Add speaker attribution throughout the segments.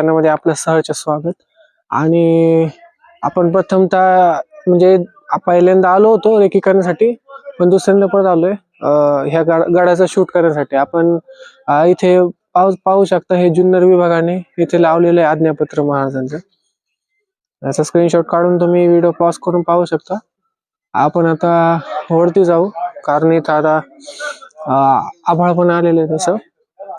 Speaker 1: चॅनलमध्ये म्हणजे आपलं सहर्ष स्वागत. आणि आपण प्रथमतः म्हणजे पहिल्यांदा आलो होतो रेकी करण्यासाठी पण दुसऱ्यांदा परत आलोय ह्या गाड्याचं शूट करण्यासाठी. आपण इथे पाहू पाहू शकता हे जुन्नर विभागाने इथे लावलेलं आहे आज्ञापत्र महाराजांचं. याचा स्क्रीनशॉट काढून तुम्ही व्हिडिओ पॉज करून पाहू शकता. आपण आता वरती जाऊ कारण इथं आता आभाळ पण आलेलं आहे तसं.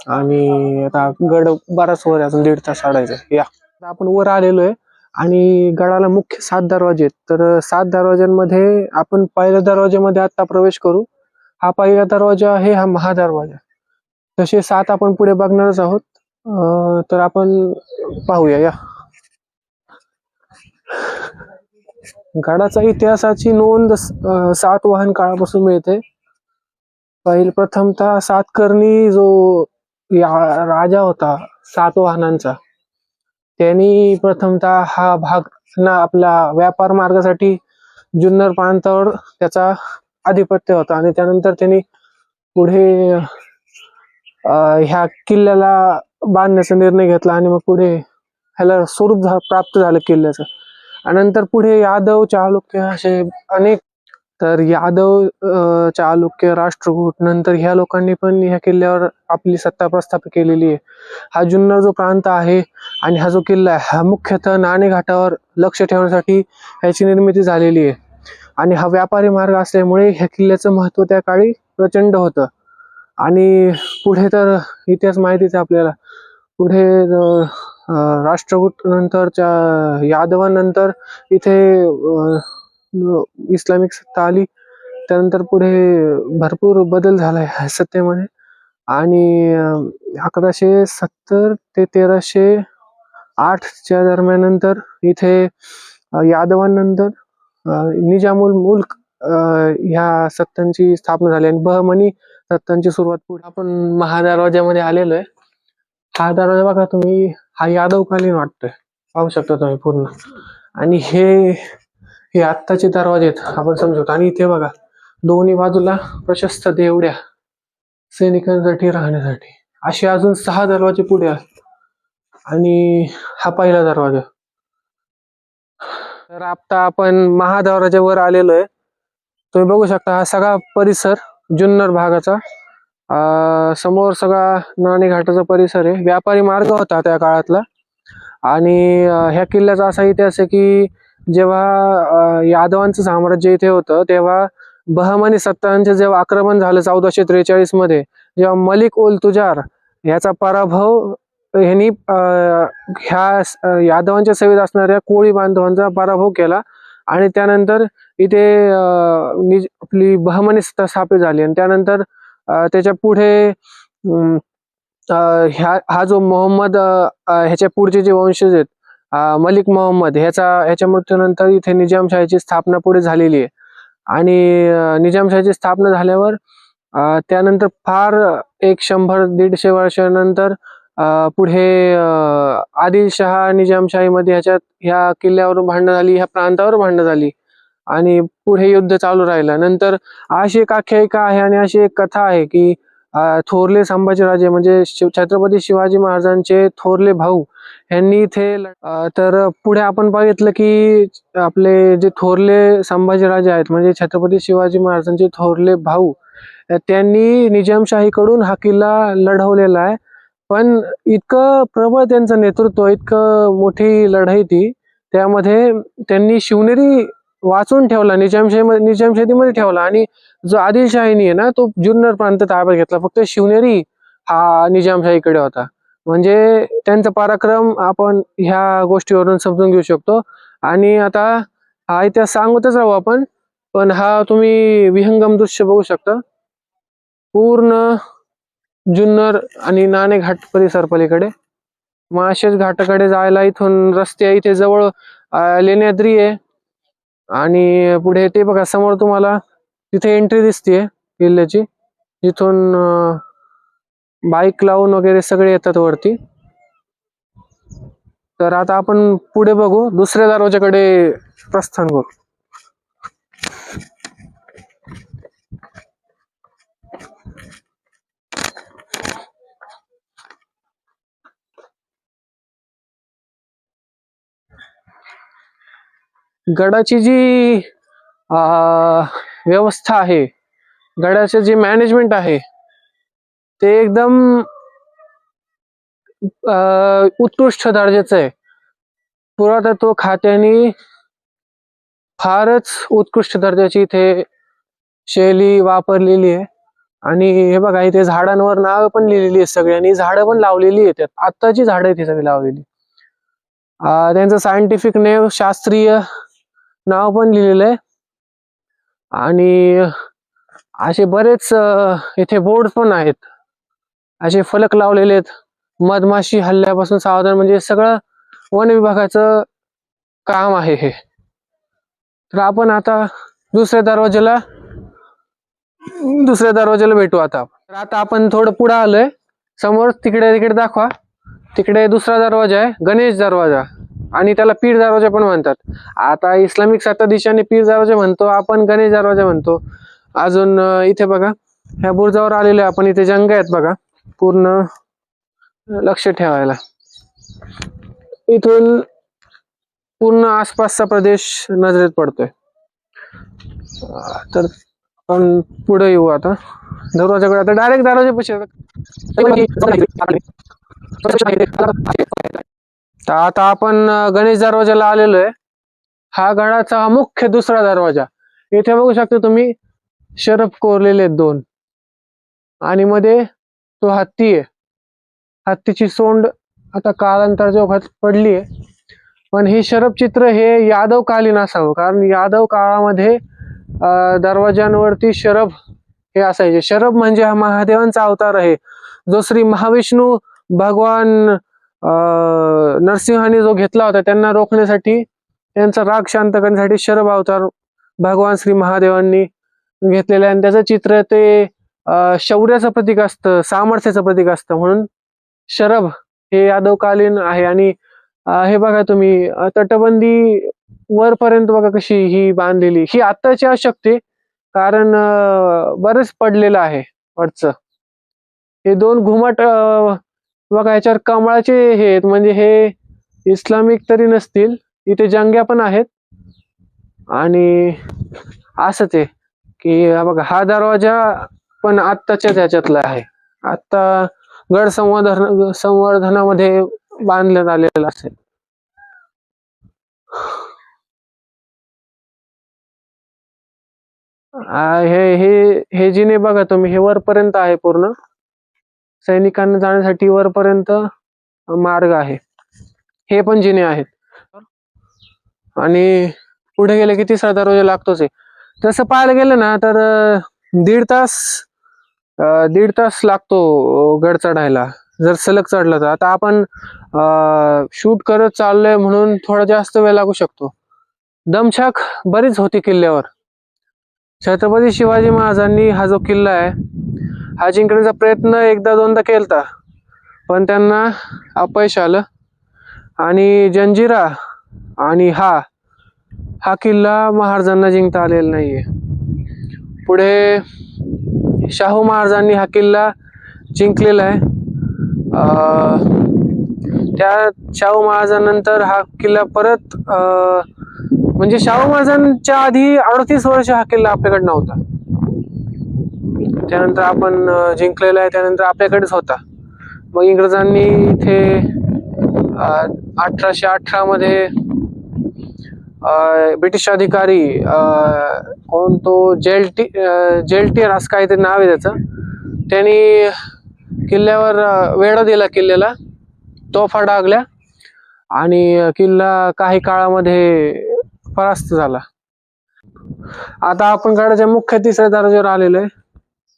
Speaker 1: आणि आता गड बराच वर अजून दीड तास आढायचं या. आपण वर आलेलो आहे आणि गडाला मुख्य सात दरवाजे आहेत. तर सात दरवाज्यांमध्ये आपण पहिल्या दरवाज्यामध्ये आता प्रवेश करू. हा पहिला दरवाजा आहे हा महादरवाजा. तसे सात आपण पुढे बघणारच आहोत. अं, तर आपण पाहूया या. गडाचा इतिहासाची नोंद सात वाहन काळापासून मिळते. पहिल प्रथमतः सातकर्णी जो राजा होता सातवाहनांचा त्यांनी प्रथमतः हा भाग ना आपला व्यापार मार्गासाठी जुन्नर प्रांतावर त्याचा आधिपत्य होता आणि त्यानंतर त्यांनी पुढे ह्या किल्ल्याला बांधण्याचा निर्णय घेतला आणि मग पुढे ह्याला स्वरूप प्राप्त झालं किल्ल्याचं. आणि नंतर पुढे यादव चालुक्य असे अनेक तर यादव चालुक्य राष्ट्रकूट नंतर ह्या लोकांनी पण ह्या किल्ल्यावर आपली सत्ता प्रस्थापित केलेली आहे. हा जुन्नर जो प्रांत आहे आणि हा जो किल्ला आहे हा मुख्यतः नाणेघाटावर लक्ष ठेवण्यासाठी ह्याची निर्मिती झालेली आहे. आणि हा व्यापारी मार्ग असल्यामुळे ह्या किल्ल्याचं महत्त्व त्या काळी प्रचंड होतं. आणि पुढे तर इतिहास माहितीच आहे आपल्याला. पुढे राष्ट्रकूट नंतरच्या यादवानंतर इथे इस्लामिक सत्ता आली त्यानंतर पुढे भरपूर बदल झाला ह्या सत्तेमध्ये. आणि अकराशे सत्तर ते तेराशे आठच्या दरम्यानंतर इथे यादवांनंतर निजामुल मुल्क ह्या सत्तांची स्थापना झाली आणि बहमनी सत्तांची सुरुवात पुढे आपण महादरवाज्यामध्ये आलेलो आहे. हा दरवाजा बघा तुम्ही हा यादवकालीन वाटतोय. पाहू शकता तुम्ही पूर्ण. आणि हे हे आत्ताचे दरवाजे आहेत आपण समजू. आणि इथे बघा दोन्ही बाजूला प्रशस्त देवड्या सैनिकांसाठी राहण्यासाठी. असे अजून सहा दरवाजे पुढे आहेत. आणि हा पहिला दरवाजा. तर आता आपण महादरवाज्यावर आलेलो आहे. तुम्ही बघू शकता हा सगळा परिसर जुन्नर भागाचा. अं, समोर सगळा नाणेघाटाचा परिसर आहे. व्यापारी मार्ग होता त्या काळातला. आणि ह्या किल्ल्याचा असा इतिहास आहे की जेव्हा यादवांचं साम्राज्य इथे होतं तेव्हा बहमनी सत्तांचे जेव्हा आक्रमण झालं चौदाशे त्रेचाळीसमध्ये जेव्हा मलिक उल तुजार ह्याचा पराभव ह्यांनी ह्या यादवांच्या सेवेत असणाऱ्या कोळी बांधवांचा पराभव केला आणि त्यानंतर इथे निज आपली बहमनी सत्ता स्थापित झाली आणि त्यानंतर त्याच्या पुढे ह्या हा जो मोहम्मद ह्याच्या पुढचे जे वंशज आहेत मलिक मोहम्मद ह्याचा ह्याच्या मृत्यूनंतर इथे निजामशाहीची स्थापना पुढे झालेली आहे. आणि निजामशाहीची स्थापना झाल्यावर त्यानंतर फार एक शंभर दीडशे वर्षानंतर पुढे आदिलशहा निजामशाहीमध्ये ह्याच्यात ह्या किल्ल्यावर भांडणं झाली ह्या प्रांतावर भांडणं झाली. आणि पुढे युद्ध चालू राहिलं. नंतर अशी एक आख्यायिका आहे आणि अशी एक कथा आहे की थोरले संभाजीराजे म्हणजे शिव छत्रपती शिवाजी महाराजांचे थोरले भाऊ यांनी इथे तर पुढे आपण बघितलं की आपले जे थोरले संभाजीराजे आहेत म्हणजे छत्रपती शिवाजी महाराजांचे थोरले भाऊ त्यांनी निजामशाहीकडून हा किल्ला लढवलेला आहे. पण इतकं प्रबळ त्यांचं नेतृत्व इतकं मोठी लढाई ती त्यामध्ये त्यांनी शिवनेरी वाचून ठेवला निजामशाही निजामशाहीमध्ये ठेवला. आणि जो आदिलशाहीनी आहे ना तो जुन्नर प्रांत ताब्यात घेतला. फक्त शिवनेरी हा निजामशाहीकडे होता. म्हणजे त्यांचा पराक्रम आपण ह्या गोष्टीवरून समजून घेऊ शकतो. आणि आता हा इतिहास सांगतच राहू आपण पण हा तुम्ही विहंगम दृश्य बघू शकता. पूर्ण जुन्नर आणि नाणेघाट परिसर पलीकडे. माळशेज घाटाकडे जायला इथून रस्ते आहे. इथे जवळ लेण्याद्री आहे. आणि पुढे ते बघा समोर तुम्हाला तिथे एंट्री दिसतीये किल्ल्याची. इथून बाईक लावून वगैरे सगळे येतात वरती. तर आता आपण पुढे बघू दुसऱ्या दरवाजाकडे प्रस्थान करू. गडाची जी व्यवस्था आहे गडाचे जे मॅनेजमेंट आहे ते एकदम उत्कृष्ट दर्जाचं आहे. पुरातत्व खात्याने फारच उत्कृष्ट दर्जाची इथे शैली वापरलेली आहे. आणि हे बघा इथे झाडांवर नाव पण लिहिलेली आहेत सगळ्यांनी झाडं पण लावलेली आहेत. आत्ताची झाडं आहेत सगळी लावलेली. त्यांचं सायंटिफिक नेम शास्त्रीय नाव पण लिहिलेलं आहे. आणि असे बरेच इथे बोर्ड पण आहेत. असे फलक लावलेले आहेत. मधमाशी हल्ल्यापासून सावधान म्हणजे सगळं वन विभागाचं काम आहे हे. तर आपण आता दुसऱ्या दरवाज्याला दुसऱ्या दरवाज्याला भेटू आता. तर आता आपण थोडं पुढे आलोय. समोर तिकडे तिकडे दाखवा. तिकडे दुसरा दरवाजा आहे गणेश दरवाजा. आणि त्याला पीर दरवाजा पण म्हणतात. आता इस्लामिक सत्ताधीशाने पीर दरवाजा म्हणतो आपण गणेश दरवाजा म्हणतो. अजून इथे बघा. ह्या बुर्जावर आलेले आपण इथे जंग आहेत बघा. पूर्ण लक्ष ठेवायला. इथून पूर्ण आसपासचा प्रदेश नजरेत पडतोय. तर आपण पुढे येऊ आता. दरवाजाकडे आता डायरेक्ट दरवाजे आता. आपण गणेश दरवाजाला आलेलो आहे. हा गडाचा हा मुख्य दुसरा दरवाजा. इथे बघू शकता तुम्ही शरफ कोरलेले आहेत दोन. आणि मध्ये तो हत्ती आहे. हत्तीची सोंड आता कालांतराच्या ओघात पडली आहे पण हे शरफ चित्र हे यादव कालीन असावं. कारण यादव काळामध्ये दरवाजांवरती शरभ हे असायचे. शरभ म्हणजे हा महादेवांचा अवतार आहे. जो श्री महाविष्णू भगवान नरसिंहाने जो घेतला होता त्यांना रोखण्यासाठी त्यांचा राग शांत करण्यासाठी शरभ अवतार भगवान श्री महादेवांनी घेतलेला आहे. आणि त्याचं चित्र ते शौर्याचं प्रतीक असतं सामर्थ्याचं प्रतीक असतं म्हणून शरभ हे यादवकालीन आहे. आणि हे बघा तुम्ही तटबंदी वरपर्यंत बघा कशी ही बांधलेली. ही आत्ताची आवश्यकते कारण बरंच पडलेलं आहे वरचं. हे दोन घुमट बघा याच्यावर कमळाचे हे आहेत. म्हणजे हे इस्लामिक तरी नसतील इथे जंग्या पण आहेत. आणि असंच आहे की बघा हा दरवाजा पण आत्ताच्याच ह्याच्यातला आहे. आता गड संवर्धन संवर्धनामध्ये बांधण्यात आलेला असेल. हे हे हे जिने बघा तुम्ही हे वरपर्यंत आहे पूर्ण. सैनिकांना जाण्यासाठी वरपर्यंत मार्ग आहे. हे पण जिने आहेत. आणि पुढे गेले की तिसरा दरवाजा लागतोच आहे. तसं पाहायला गेलं ना तर दीड तास दीड तास लागतो गड चढायला. जर सलग चढला तर. आता आपण शूट करत चाललोय म्हणून थोडा जास्त वेळ लागू शकतो. दमछाक बरीच होती किल्ल्यावर. छत्रपती शिवाजी महाराजांनी हा जो किल्ला आहे हा जिंकण्याचा प्रयत्न एकदा दोनदा केलता. पण त्यांना अपयश आलं. आणि जंजिरा आणि हा हा किल्ला महाराजांना जिंकता आलेला नाहीये. पुढे शाहू महाराजांनी हा किल्ला जिंकलेला आहे. त्या शाहू महाराजांनंतर हा किल्ला परत अं, म्हणजे शाहू महाराजांच्या आधी अडतीस वर्ष हा किल्ला आपल्याकडे नव्हता. त्यानंतर आपण जिंकलेला आहे त्यानंतर आपल्याकडेच होता. मग इंग्रजांनी इथे अठराशे अठरा मध्ये ब्रिटिश अधिकारी कोण तो जेलटी जेलटियर असं काहीतरी नाव आहे त्याचं. त्यांनी किल्ल्यावर वेढा दिला किल्ल्याला. तोफा डागल्या आणि किल्ला काही काळामध्ये परास्त झाला. आता आपण गडाच्या मुख्य तिसऱ्या दरवाज्यावर आलेलो आहे.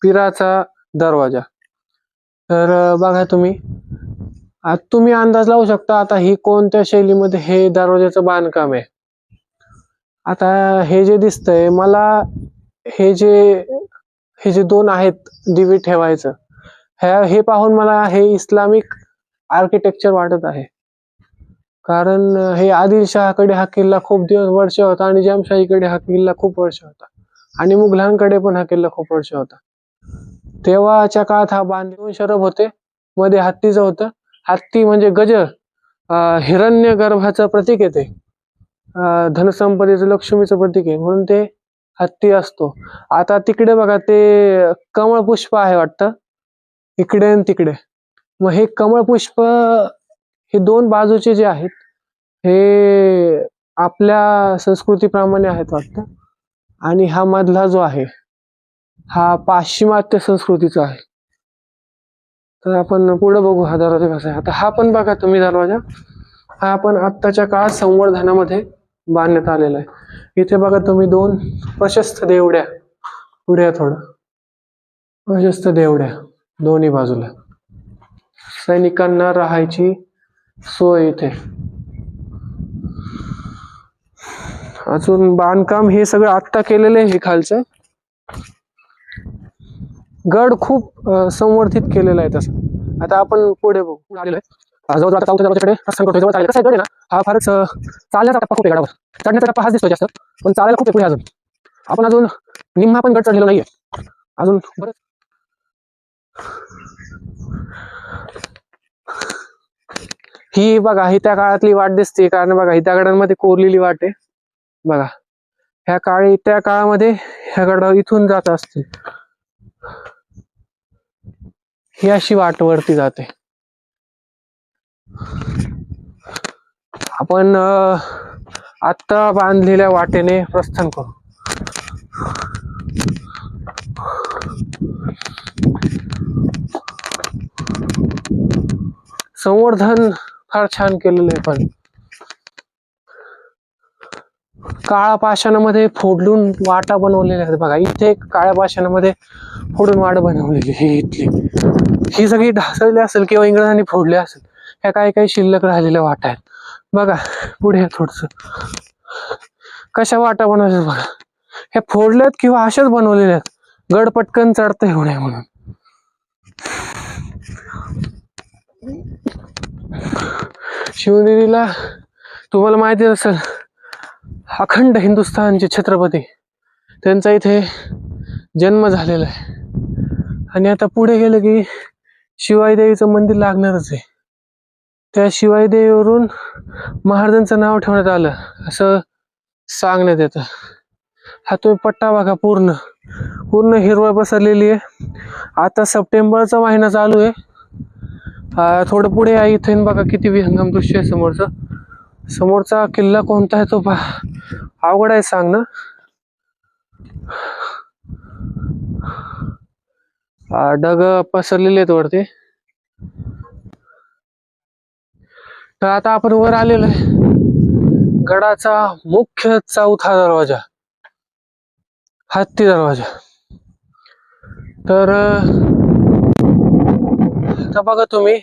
Speaker 1: पिराचा दरवाजा. तर बघा तुम्ही. आता तुम्ही अंदाज लावू शकता आता ही कोणत्या शैलीमध्ये हे दरवाजाचं बांधकाम आहे. आता हे जे दिसतंय मला हे जे हे जे दोन आहेत दिवे ठेवायचं ह्या हे पाहून मला हे इस्लामिक आर्किटेक्चर वाटत आहे. कारण हे आदिलशहाकडे हा किल्ला खूप दिवस वर्ष होता आणि जामशाहीकडे हा किल्ला खूप वर्ष होता. आणि मुघलांकडे पण हा किल्ला खूप वर्ष होता. तेव्हाच्या काळात हा बांधून शरब होते मध्ये हत्तीचं होतं. हत्ती म्हणजे गज हिरण्य गर्भाचं प्रतीक येते. धनसंपदेचं लक्ष्मीचं प्रतीक आहे. म्हणून ते हत्ती असतो. आता तिकडे बघा ते कमळ पुष्प आहे वाटतं. इकडे आणि तिकडे. मग हे कमळ पुष्प हे दोन बाजूचे जे आहेत हे आपल्या संस्कृतीप्रमाणे आहेत वाटतं. आणि हा मधला जो आहे हा पाश्चिमात्य संस्कृतीचा आहे. तर आपण पुढे बघू हा दरवाजा कसा आहे. आता हा पण बघा तुम्ही दरवाजा. हा आपण आत्ताच्या काळात संवर्धनामध्ये बांधण्यात आलेला आहे. इथे बघा तुम्ही दोन प्रशस्त देवड्या. पुढे या थोडं. प्रशस्त देवड्या दोन्ही बाजूला. सैनिकांना राहायची सोय इथे. अजून बांधकाम हे सगळं आत्ता केलेलं आहे हे खालचं. गड खूप संवर्धित केलेला आहे तसं. आता आपण पुढे बघू. आलेलो आहे आता हा फारच चालण्याचा टप्पा खूप आहे गडावर. चढण्याचा टप्पा हाच दिसतो जास्त पण चालायला खूप आहे अजून. आपण अजून निम्मा पण गड चढलेलो नाहीये. अजून बरं. ही बघा ही त्या काळातली वाट दिसते कारण बघा ही त्या गडांमध्ये कोरलेली वाट आहे. बघा ह्या काळी त्या काळामध्ये ह्या गडावर इथून जात असतील ही अशी वाट वरती जाते. आपण आत्ता बांधलेल्या वाटेने प्रस्थान करू. संवर्धन फार छान केलेलं आहे पण. काळा पाषाणामध्ये फोडून वाटा बनवलेल्या आहेत बघा. इथे काळ्या पाषाणामध्ये फोडून वाट बनवलेली ही इथली. ही सगळी ढासळली असेल किंवा इंग्रजांनी फोडली असेल ह्या काही काही शिल्लक राहिलेल्या वाटा आहेत. बघा पुढे थोडस. कशा वाटा बनवायच्या बघा. हे फोडल्यात किंवा अशाच बनवलेल्या आहेत. गड पटकन चढता येऊ नये म्हणून. शिवनेरीला तुम्हाला माहिती असेल अखंड हिंदुस्थानचे छत्रपती. त्यांचा इथे जन्म झालेला आहे. आणि आता पुढे गेलं की शिवाई देवीचं मंदिर लागणारच आहे. त्या शिवाई देवीवरून महाराजांचं नाव ठेवण्यात आलं. असं सांगण्यात येतं. हा तुम्ही पट्टा बघा पूर्ण. पूर्ण हिरवळ पसरलेली आहे. आता सप्टेंबरचा महिना चालू आहे. थोडं पुढे आहे इथे बघा किती विहंगम दृश्य आहे समोरचं. समोरचा किल्ला कोणता आहे तो पहा. अवघड आहे सांग ना. ढग पसरलेले आहेत वरती. तर आता आपण वर आलेलो आहे. गडाचा मुख्य चौथा दरवाजा. हत्ती दरवाजा. तर आता बघा तुम्ही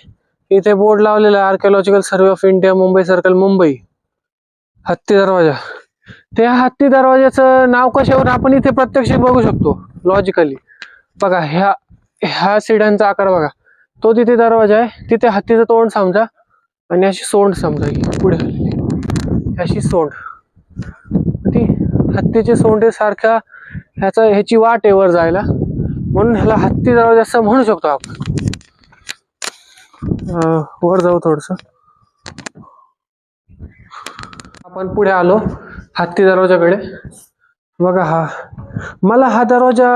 Speaker 1: इथे बोर्ड लावलेला आहे archaeological survey of India Mumbai circle Mumbai हत्ती दरवाजा. त्या हत्ती दरवाजाचं नाव कशावर आपण इथे प्रत्यक्ष बघू शकतो लॉजिकली बघा ह्या ह्या सिड्यांचा आकार बघा. तो तिथे दरवाजा आहे. तिथे हत्तीचं तोंड समजा. आणि अशी सोंड समजा ही पुढे आलेली अशी सोंड. ती हत्तीची सोंड सारख्या ह्याचा ह्याची वाट आहे वर जायला. म्हणून ह्याला हत्ती दरवाजा असं म्हणू शकतो आपण. वर जाऊ थोडस. आपण पुढे आलो हत्ती दरवाजाकडे. बघा हा. मला हा दरवाजा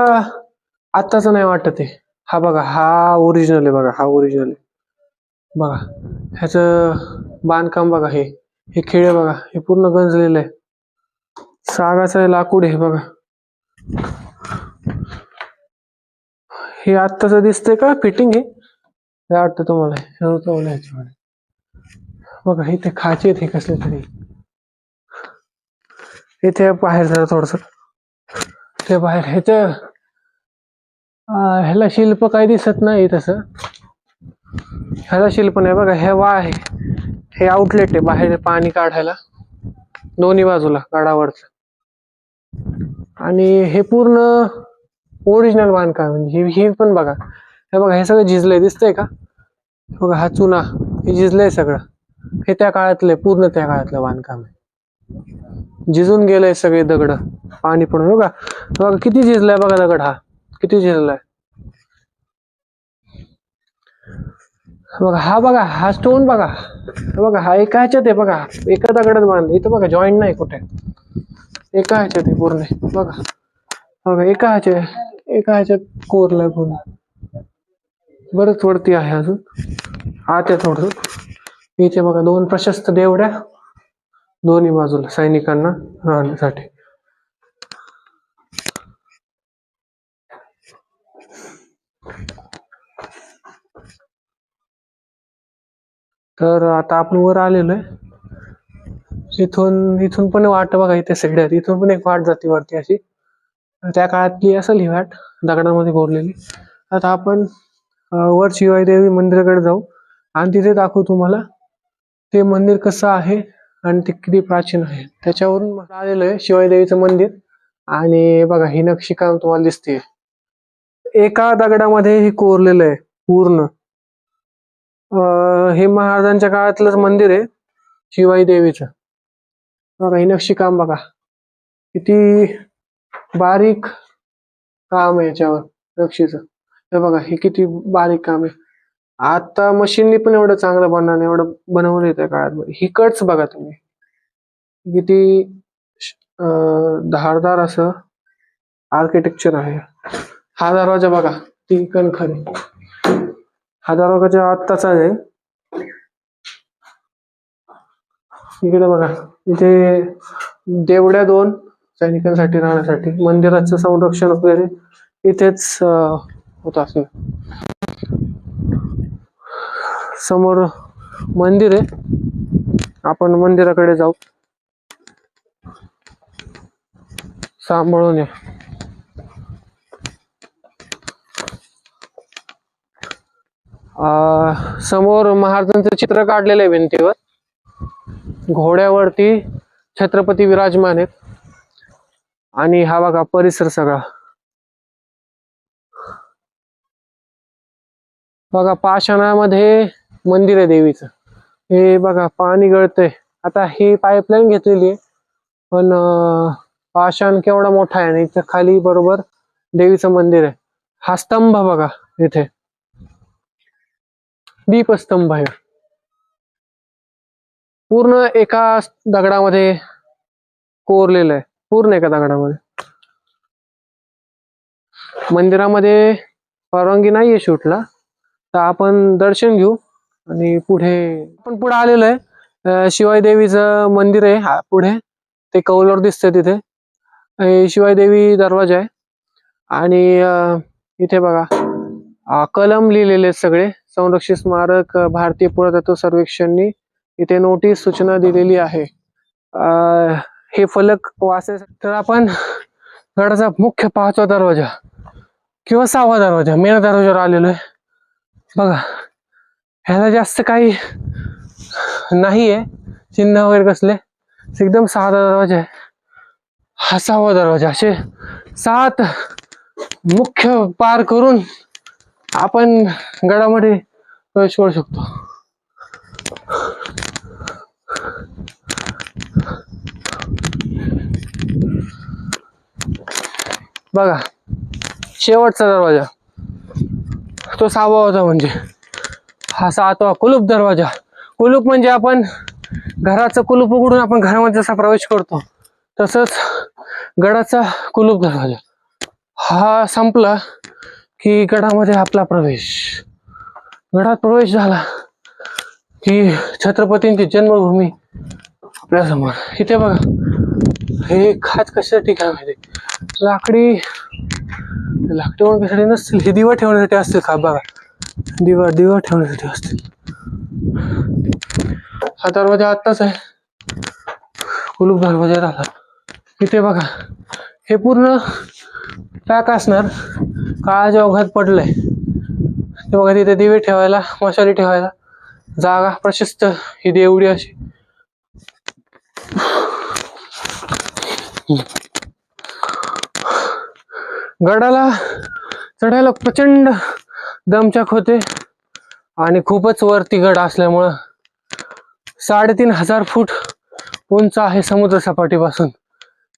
Speaker 1: आत्ताचा नाही वाटत आहे. हा बघा हा ओरिजिनल आहे बघा हा ओरिजिनल आहे. बघा ह्याचं बांधकाम बघा हे. हे खेळ बघा हे पूर्ण गंजलेलं आहे. सागाचं लाकूड आहे बघा. हे आत्ताच दिसतंय का? फिटिंग हे? काय वाटतं तुम्हाला. हे होतं मला ह्याच्यामध्ये. बघा इथे खाचे आहेत हे कसले तरी. इथे बाहेर जरा थोडस. ते बाहेर ह्याच्या ह्याला शिल्प काही दिसत नाही तसं. ह्याचा शिल्प नाही बघा हे वा आहे. हे आउटलेट आहे बाहेर पाणी काढायला. दोन्ही बाजूला गडावरच. आणि हे पूर्ण ओरिजिनल बांधकाम म्हणजे हे हे पण बघा. हे बघा हे सगळं झिजलंय. दिसतंय का? बघा हा चुना. हे झिजलंय सगळं. हे त्या काळातले पूर्ण त्या काळातलं बांधकाम आहे. झिजून गेलंय सगळे दगड. पाणी पडून. बघा. बघा किती झिजलाय बघा दगड हा. किती झिजलाय? बघा हा बघा हा स्टोन बघा. बघा हा एका ह्याच्यात आहे बघा. एका दगडात बांधले. इथं बघा जॉईंट नाही कुठे. एका ह्याच्यात आहे पूर्ण. बघा. बघा एका ह्याच्या एका ह्याच्यात कोरलाय पूर्ण. बरंच वरती आहे अजून. आत आहे थोडं इथे बघा दोन प्रशस्त देवड्या. दोन्ही बाजूला सैनिकांना राहण्यासाठी. तर आता आपण वर आलेलो आहे. इथून इथून पण वाट बघा इथे सगळ्यात इथून पण एक वाट जाते वरती अशी. त्या काळातली असेल ही वाट दगडामध्ये कोरलेली. आता आपण वर शिवायदेवी मंदिराकडे जाऊ. आणि तिथे दाखवू तुम्हाला ते मंदिर कसं आहे आणि ते किती प्राचीन आहे. त्याच्यावरून आलेलं आहे शिवायदेवीचं मंदिर. आणि बघा ही नक्षीकाम तुम्हाला दिसते एका दगडामध्ये हे कोरलेलं आहे पूर्ण. हे महाराजांच्या काळातलंच मंदिर आहे शिवाई देवीचं. बघा ही नक्षीकाम बघा. किती बारीक काम आहे याच्यावर नक्षीचं. हे बघा हे किती बारीक काम आहे. आता मशीननी पण एवढं चांगलं बनणार नाही एवढं बनवलं त्या काळात ही कट्स बघा तुम्ही. किती धारदार असं आर्किटेक्चर आहे. हा दरवाजा बघा ती कणखरी हा दरवाजा आत्ताचा आहे. इकडे बघा. इथे देवड्या दोन सैनिकांसाठी राहण्यासाठी. मंदिराचं संरक्षण वगैरे इथेच होत असं समोर मंदिर आहे. आपण मंदिराकडे जाऊ. सांभाळून या. समोर महाराजांचं चित्र काढलेलं आहे भिंतीवर. घोड्यावरती छत्रपती विराजमान आहेत. आणि हा बघा परिसर सगळा. बघा पाषाणामध्ये मंदिर आहे देवीचं. हे बघा पाणी गळतंय. आता ही पाईपलाईन घेतलेली आहे पण पाषाण केवढा मोठा आहे आणि इथं खाली बरोबर देवीचं मंदिर आहे. हा स्तंभ बघा इथे. दीपस्तंभ आहे पूर्ण एका दगडामध्ये कोरलेलं आहे. पूर्ण एका दगडामध्ये. मंदिरामध्ये परवानगी नाहीये शूटला. तर आपण दर्शन घेऊ आणि पुढे आपण पुढे आलेलो आहे. शिवाई देवीचं मंदिर आहे पुढे. ते कौलवर दिसतंय तिथे. शिवाय शिवाई देवी दरवाजा आहे. आणि इथे बघा. कलम लिहिलेले आहेत सगळे. संरक्षित स्मारक भारतीय पुरातत्व सर्वेक्षणनी इथे नोटीस सूचना दिलेली आहे. हे फलक वाचायसाठी तर आपण गडाचा मुख्य पाचवा दरवाजा किंवा सहावा दरवाजा मेन दरवाजावर आलेलो आहे. बघा ह्याला जास्त काही नाही आहे चिन्ह वगैरे कसले? एकदम सहा दरवाजा आहे. हा सहावा दरवाजा असे सात मुख्य पार करून आपण गडामध्ये प्रवेश करू शकतो. बघा शेवटचा दरवाजा. तो सहावा होता म्हणजे. हा सातवा कुलूप दरवाजा. कुलूप म्हणजे आपण घराचं कुलूप उघडून आपण घरामध्ये जसा प्रवेश करतो तसंच गडाचा कुलूप दरवाजा. हा संपला. की गडामध्ये आपला प्रवेश. गडात प्रवेश झाला की छत्रपतींची जन्मभूमी आपल्यासमोर. इथे बघा. हे खाच कशासाठी काय माहिती लाकडी लाकडी म्हणून कशासाठी नसतील हे दिवा ठेवण्यासाठी असतील का? बघा. दिवा दिवा ठेवण्यासाठी असतील. हा दरवाजा आत्ताच आहे. कुलूप दरवाजा झाला इथे बघा. हे पूर्ण पॅक असणार काळाच्या अवघात पडलंय ते बघा तिथे दिवे ठेवायला मशाली ठेवायला जागा प्रशस्त ही देवडी अशी. गडाला चढायला प्रचंड दमचक होते आणि खूपच वरती गड असल्यामुळं साडेतीन हजार फूट उंच आहे समुद्र सपाटीपासून.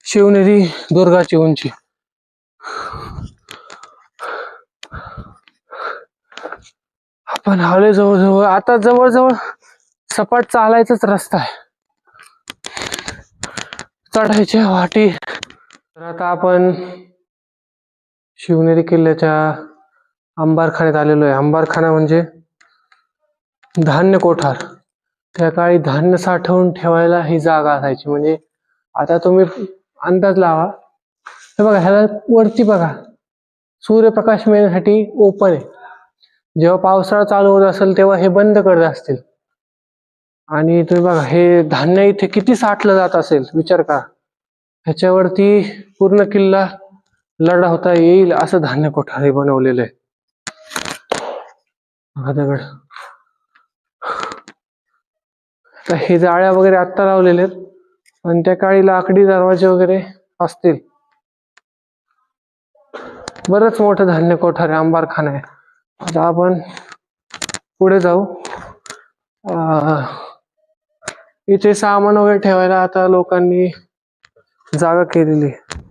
Speaker 1: शिवनेरी दुर्गाची उंची. आपण हवले जवळजवळ आता जवळजवळ सपाट चालायचाच रस्ता आहे. चढायच्या वाटी. तर आता आपण शिवनेरी किल्ल्याच्या अंबारखान्यात आलेलो आहे. अंबारखाना म्हणजे धान्य कोठार. त्या काळी धान्य साठवून ठेवायला ही जागा असायची. म्हणजे आता तुम्ही अंदाज लावा. हे बघा ह्याला वरती बघा. सूर्यप्रकाश मिळण्यासाठी ओपन आहे. जेव्हा पावसाळा चालू होत असेल तेव्हा हे बंद करत असतील. आणि तुम्ही बघा हे धान्य इथे किती साठलं जात असेल विचार करा. ह्याच्यावरती पूर्ण किल्ला लढा होता येईल असं धान्य कोठारे बनवलेलं आहे. दगड. तर हे जाळ्या वगैरे आत्ता लावलेले आहेत. आणि त्या काळी लाकडी दरवाजे वगैरे असतील. बरंच मोठं धान्य कोठारे अंबारखाना आहे. आता आपण पुढे जाऊ. इथे सामान वगैरे ठेवायला आता लोकांनी जागा केलेली आहे.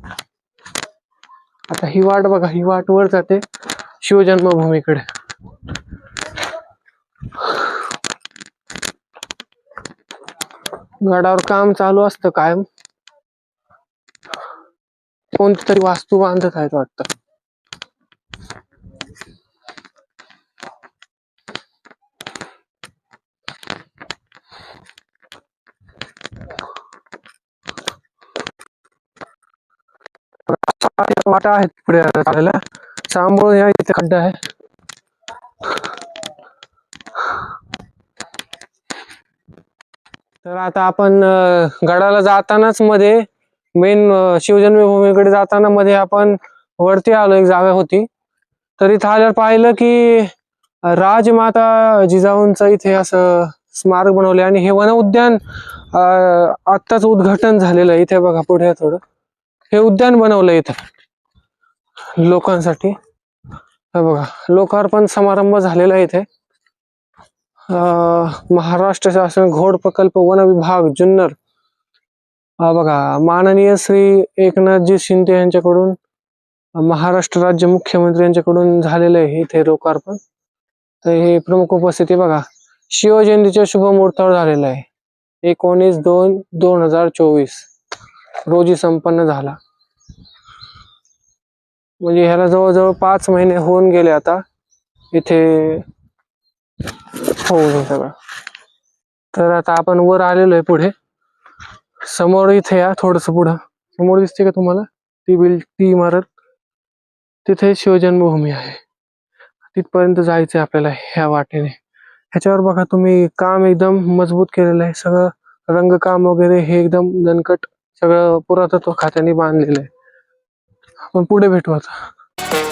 Speaker 1: आता ही वाट बघा ही वाट वर जाते शिवजन्मभूमीकडे. गडावर काम चालू असतं कायम. कोणती तरी वास्तू बांधत आहेत वाटतं. वाटा आहेत पुढे चालायला सांभाळून या इथे खड्डा आहे. तर आता आपण गडाला जातानाच मध्ये मेन शिवजन्मभूमीकडे जाताना मध्ये आपण वरती आलो एक जागा होती. तर इथं आल्यावर पाहिलं की राजमाता जिजाऊंचं इथे असं स्मारक बनवले आणि हे वन उद्यान आत्ताच उद्घाटन झालेलं आहे. इथे बघा पुढे थोडं. हे उद्यान बनवलं इथं. लोकांसाठी. बघा लोकार्पण समारंभ झालेला आहे इथे. अं, महाराष्ट्र शासन घोड प्रकल्प वन विभाग जुन्नर. बघा माननीय श्री एकनाथजी शिंदे यांच्याकडून महाराष्ट्र राज्य मुख्यमंत्री यांच्याकडून झालेलं आहे इथे लोकार्पण. तर हे प्रमुख उपस्थिती बघा शिवजयंतीच्या शुभ मुहूर्तावर झालेलं आहे. एकोणीस दोन दोन हजार चोवीस रोजी संपन्न झाला. म्हणजे ह्याला जवळजवळ पाच महिने होऊन गेले आता. इथे होऊन सगळं. तर आता आपण वर आलेलो आहे पुढे. समोर इथे या थोडस पुढं. समोर दिसते का तुम्हाला? ती बिल ती इमारत. तिथे शिवजन्मभूमी आहे. तिथपर्यंत जायचंय आपल्याला ह्या वाटेने. ह्याच्यावर बघा तुम्ही काम एकदम मजबूत केलेलं आहे. सगळं रंगकाम वगैरे हे एकदम दणकट सगळं पुरातत्व खात्याने बांधलेलं आहे. आपण पुढे भेटू आता.